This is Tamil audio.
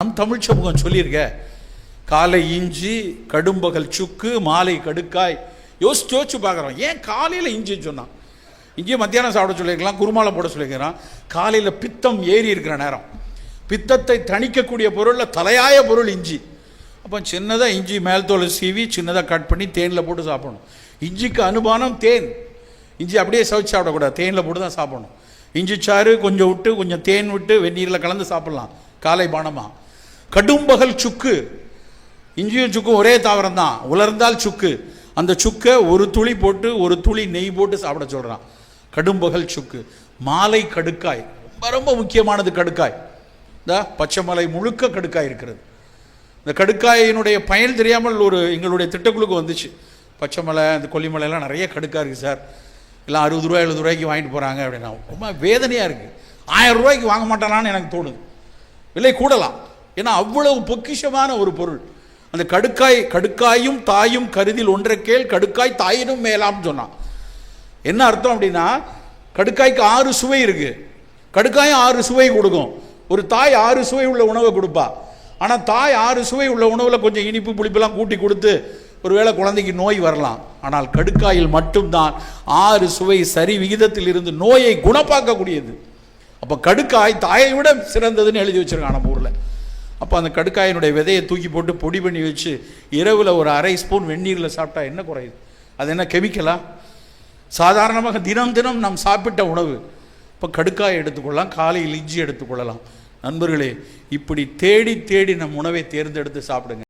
நம் தமிழ் சமூகம் சொல்லியிருக்க. காலை இஞ்சி கடும்பகல் சுக்கு மாலை கடுக்காய். யோசிச்சு யோசிச்சு பார்க்குறோம் ஏன் காலையில் இஞ்சி சொன்னான்? இங்கேயும் மத்தியானம் சாப்பிட சொல்லியிருக்கலாம் குருமாலை போட சொல்லியிருக்கிறான். காலையில் பித்தம் ஏறி இருக்கிற நேரம். பித்தத்தை தணிக்கக்கூடிய பொருளில் தலையாய பொருள் இஞ்சி. அப்போ சின்னதாக இஞ்சி மேல் தோலை சீவி சின்னதாக கட் பண்ணி தேனில் போட்டு சாப்பிடணும். இஞ்சிக்கு அனுமானம் தேன். இஞ்சி அப்படியே சவிச்சு சாப்பிடக்கூடாது தேனில் போட்டு தான் சாப்பிடணும். இஞ்சி சாறு கொஞ்சம் விட்டு கொஞ்சம் தேன் விட்டு வெந்நீரில் கலந்து சாப்பிட்லாம். காலை பானமாக கடும்பகல் சுக்கு. இஞ்சியும் சுக்கும் ஒரே தாவரம் தான் உலர்ந்தால் சுக்கு. அந்த சுக்கை ஒரு துளி போட்டு ஒரு துளி நெய் போட்டு சாப்பிட சொல்கிறான் கடும்பகல் சுக்கு. மாலை கடுக்காய். ரொம்ப ரொம்ப முக்கியமானது கடுக்காய். இந்த பச்சை மலை முழுக்க கடுக்காய் இருக்கிறது. இந்த கடுக்காயினுடைய பயன் தெரியாமல் ஒரு எங்களுடைய திட்டக்குழுக்கு வந்துச்சு. பச்சை மலை இந்த கொல்லிமலைலாம் நிறைய கடுக்காய் இருக்குது சார். எல்லாம் அறுபது ரூபா எழுபது ரூபாய்க்கு வாங்கிட்டு போகிறாங்க அப்படின்னா ரொம்ப வேதனையாக இருக்குது ஆயிரம் ரூபாய்க்கு வாங்க மாட்டானான்னு எனக்கு தோணுது. விலை கூடலாம். ஏன்னா அவ்வளவு பொக்கிஷமான ஒரு பொருள். அந்த கடுக்காய் கடுக்காயும் தாயும் கருதில் ஒன்றை கேள் கடுக்காய் தாயினும் மேலாம்னு சொன்னான். என்ன அர்த்தம் அப்படின்னா கடுக்காய்க்கு ஆறு சுவை இருக்கு. கடுக்காயும் ஆறு சுவை கொடுக்கும். ஒரு தாய் ஆறு சுவை உள்ள உணவை கொடுப்பா. ஆனால் தாய் ஆறு சுவை உள்ள உணவில் கொஞ்சம் இனிப்பு புளிப்பெல்லாம் கூட்டி கொடுத்து ஒருவேளை குழந்தைக்கு நோய் வரலாம். ஆனால் கடுக்காயில் மட்டும்தான் ஆறு சுவை சரி விகிதத்தில் இருந்து நோயை குணப்பாக்கக்கூடியது அப்போ கடுக்காய் தாயை விட சிறந்ததுன்னு எழுதி வச்சிருக்கான் நம்ம ஊரில். அப்போ அந்த கடுக்காயினுடைய விதையை தூக்கி போட்டு பொடி பண்ணி வச்சு இரவில் ஒரு அரை ஸ்பூன் வெந்நீரில் சாப்பிட்டா என்ன குறையுது? அது என்ன கெமிக்கலா சாதாரணமாக தினம் தினம் நாம் சாப்பிட்ட உணவு. இப்போ கடுக்காய் எடுத்துக்கொள்ளலாம் காலையில் இஞ்சி எடுத்துக்கொள்ளலாம். நண்பர்களே இப்படி தேடி தேடி நம் உணவை தேர்ந்தெடுத்து சாப்பிடுங்க.